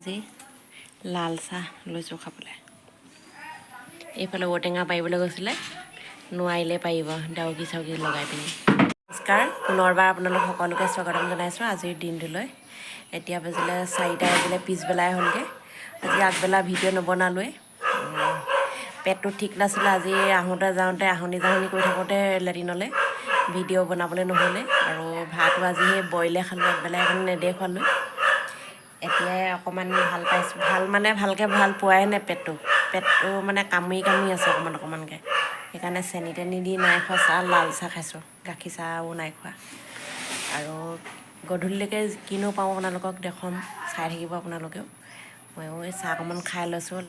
আজি লাল চাহ লৈছোঁ খাবলৈ এইফালে ঔটেঙা পাৰিবলৈ গৈছিলে নোৱাৰিলে পাৰিব ডাউকি চাউকি লগাই পিনি নমস্কাৰ পুনৰবাৰ আপোনালোক সকলোকে স্বাগতম জনাইছোঁ আজিৰ দিনটোলৈ এতিয়া বাজিলে চাৰিটা বাজিলে পিছবেলাই হ'লগৈ আজি আগবেলা ভিডিঅ' নবনালোৱে পেটটো ঠিক নাছিলে আজি আহোঁতে যাওঁতে আহনি জাহনি কৰি থাকোঁতে লেট্ৰিনলৈ ভিডিঅ' বনাবলৈ নহ'লে আৰু ভাতো আজি সেই বইলে খালোঁ আগবেলা সেইকাৰণে নেদেখুৱালোঁ এতিয়াই অকণমান ভাল পাইছোঁ। ভাল মানে ভালকৈ ভাল পোৱাই নাই পেটটো। পেটটো মানে কামুৰি কামুৰি আছে অকণমান অকণমানকৈ সেইকাৰণে চেনি তেনি দি নাই খোৱা চাহ লাল চাহ খাইছোঁ। গাখীৰ চাহো নাই খোৱা। আৰু গধূলিলৈকে কিনো পাওঁ আপোনালোকক দেখুৱাম চাই থাকিব আপোনালোকেও। ময়ো এই চাহ অকণমান খাই লৈছোঁ।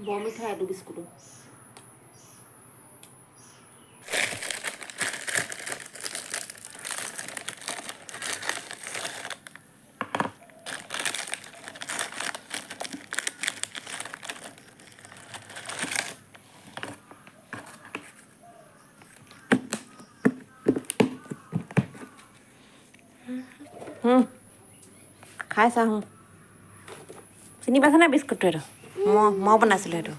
বৰ মিঠা এইটো বিস্কুটো খাই চাওঁ চিনি পাইছনে বিস্কুটটো এইটো? মই মই বনাইছিলোঁ সেইটো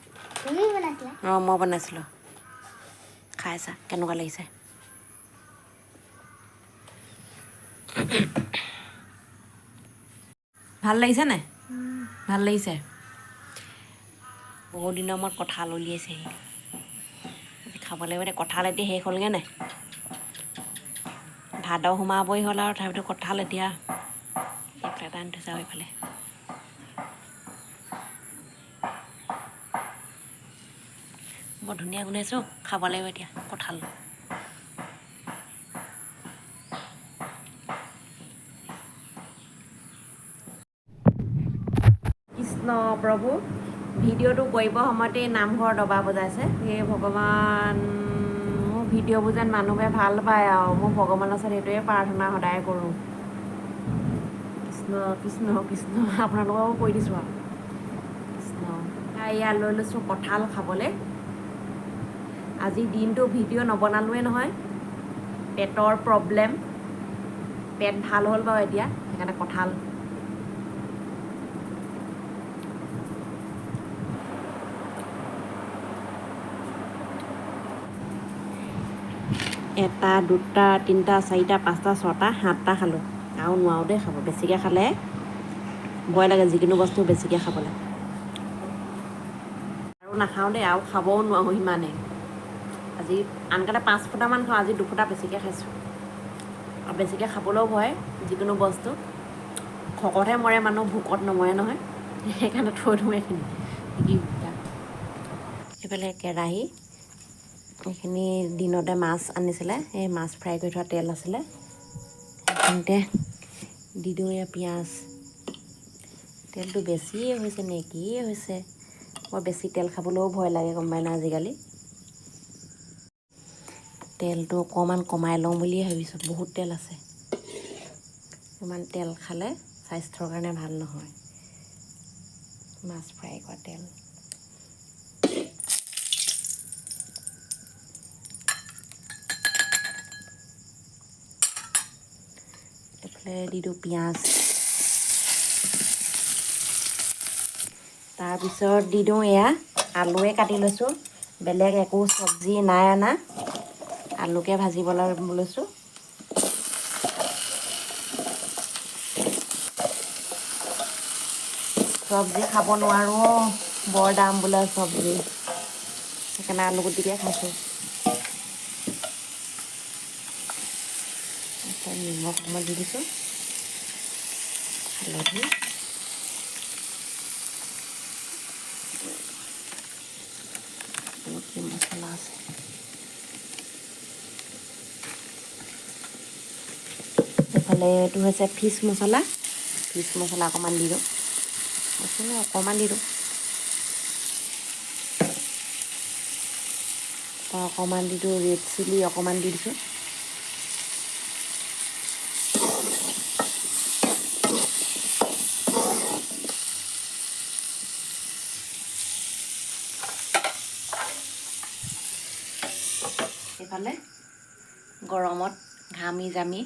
অঁ মই বনাইছিলোঁ। খাই চা কেনেকুৱা লাগিছে? ভালো লাগিছে নাই ভালো লাগিছে। বহুত দিনৰ মূৰত কঁঠাল উলিয়াইছেহি। খাব লাগিব এতিয়া কঁঠাল এতিয়া শেষ হ'লগৈ নাই ভাদ সোমাবই হ'ল আৰু তথাপিতো কঁঠাল এতিয়া এটা আনি থৈছে আৰু এইফালে বৰ ধুনীয়া গোন্ধাইছে খাব লাগিব এতিয়া কঁঠাল। কৃষ্ণ প্ৰভু ভিডিঅ'টো কৰিব সময়তে নামঘৰ দবা বজাইছে। হে ভগৱান ভিডিঅ'বোৰ যেন মানুহে ভাল পায় আৰু মোৰ ভগৱানৰ ওচৰত সেইটোৱে প্ৰাৰ্থনা সদায় কৰোঁ। কৃষ্ণ কৃষ্ণ কৃষ্ণ আপোনালোককো কৈ দিছোঁ আৰু। কৃষ্ণ এয়া লৈ লৈছোঁ কঁঠাল খাবলৈ। আজি দিনটো ভিডিঅ' নবনালোৱে নহয় পেটৰ প্ৰব্লেম। পেট ভাল হ'ল বাৰু এতিয়া সেইকাৰণে কঁঠাল এটা দুটা তিনিটা চাৰিটা পাঁচটা ছটা সাতটা খালোঁ। আৰু নোৱাৰোঁ দেই খাব বেছিকৈ খালে ভয় লাগে যিকোনো বস্তু বেছিকৈ খাবলৈ। আৰু নাখাওঁ দেই আৰু খাবও নোৱাৰোঁ সিমানেই আজি আনকালে পাঁচ ফুটামান খাওঁ আজি দুফুটা বেছিকৈ খাইছোঁ। আৰু বেছিকৈ খাবলৈও ভয় যিকোনো বস্তু। শকতহে মৰে মানুহ ভোকত নমৰে নহয়। সেইকাৰণে থৈ দিওঁ এইখিনি। এইফালে কেৰাহী। এইখিনি দিনতে মাছ আনিছিলে সেই মাছ ফ্ৰাই কৰি থোৱা তেল আছিলে। সেইখিনিতে দি দিওঁ এয়া পিঁয়াজ। তেলটো বেছিয়ে হৈছে নে কিয়ে হৈছে? বৰ বেছি তেল খাবলৈও ভয় লাগে গম পাই নাই আজিকালি। তেলটো অকণমান কমাই লওঁ বুলিয়ে ভাবিছোঁ বহুত তেল আছে। ইমান তেল খালে স্বাস্থ্যৰ কাৰণে ভাল নহয় মাছ ফ্ৰাই কৰা তেল। এইফালে দি দিওঁ পিঁয়াজ তাৰপিছত দি দিওঁ এয়া, আলুৱে কাটি লৈছোঁ। বেলেগ একো চব্জি নাই অনা। আলুকে ভাজিবলৈ লৈছোঁ। চব্জি খাব নোৱাৰোঁ বৰ দাম বোলে চব্জি। সেইকাৰণে আলু গুটিকে খাইছোঁ। দি দিছোঁ। হালধি আৰু কি মছলা আছে। এইফালে এইটো হৈছে ফিছ মছলা। ফিছ মছলা অকণমান দি দিওঁ। মছলা অকণমান দি দিওঁ। অকণমান দি দিওঁ, ৰেড চিলি অকণমান দি দিছোঁ। এইফালে গৰমত ঘামি জামি।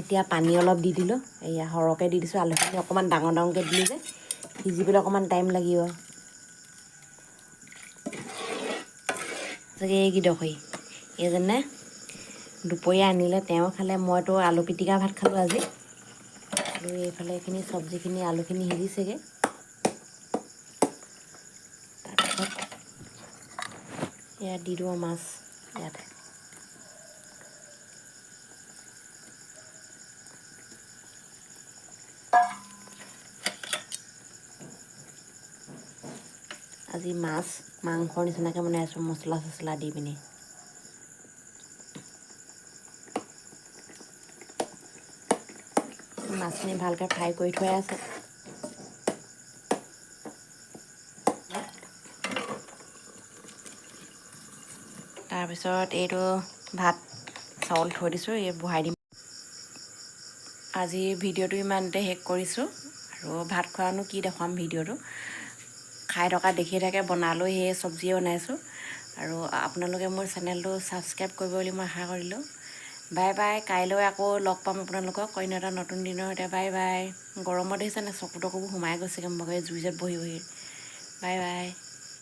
এতিয়া পানী অলপ দি দিলোঁ এয়া সৰহকৈ দি দিছোঁ আলুখিনি অকণমান ডাঙৰ ডাঙৰকৈ দিলোঁ যে সিজিবলৈ অকণমান টাইম লাগিব। এইকেইডোখৰি এইজনে দুপৰীয়া আনিলে তেওঁ খালে মইতো আলু পিটিকা ভাত খালোঁ আজি। আৰু এইফালে এইখিনি চব্জিখিনি আলুখিনি সিজিছেগৈ। দি দিওঁ মাছ ইয়াত। আজি মাছ, মাংসৰ নিচিনাকৈ বনাইছোঁ মছলা চছলা দি পিনি। মাছখিনি ভালকৈ ফ্ৰাই কৰি থোৱাই আছে। তাৰপিছত এইটো ভাত চাউল থৈ দিছোঁ এই বহাই দিম। আজি ভিডিঅ'টো ইমানতে শেষ কৰিছোঁ আৰু ভাত খোৱানো কি দেখুৱাম ভিডিঅ'টো। খাই থকা দেখি থাকে বনালোঁ সেই চব্জিয়ে বনাইছোঁ। আৰু আপোনালোকে মোৰ চেনেলটো ছাবস্ক্ৰাইব কৰিব বুলি মই আশা কৰিলোঁ। বাই বাই কাইলৈ আকৌ লগ পাম আপোনালোকক অন্য এটা নতুন দিনৰ সৈতে। Bye bye. গৰমত দেখিছেনে চকু তকুবোৰ সোমাই গৈছেগৈ মগৈ জুই যত বহি বহি বাই বাই।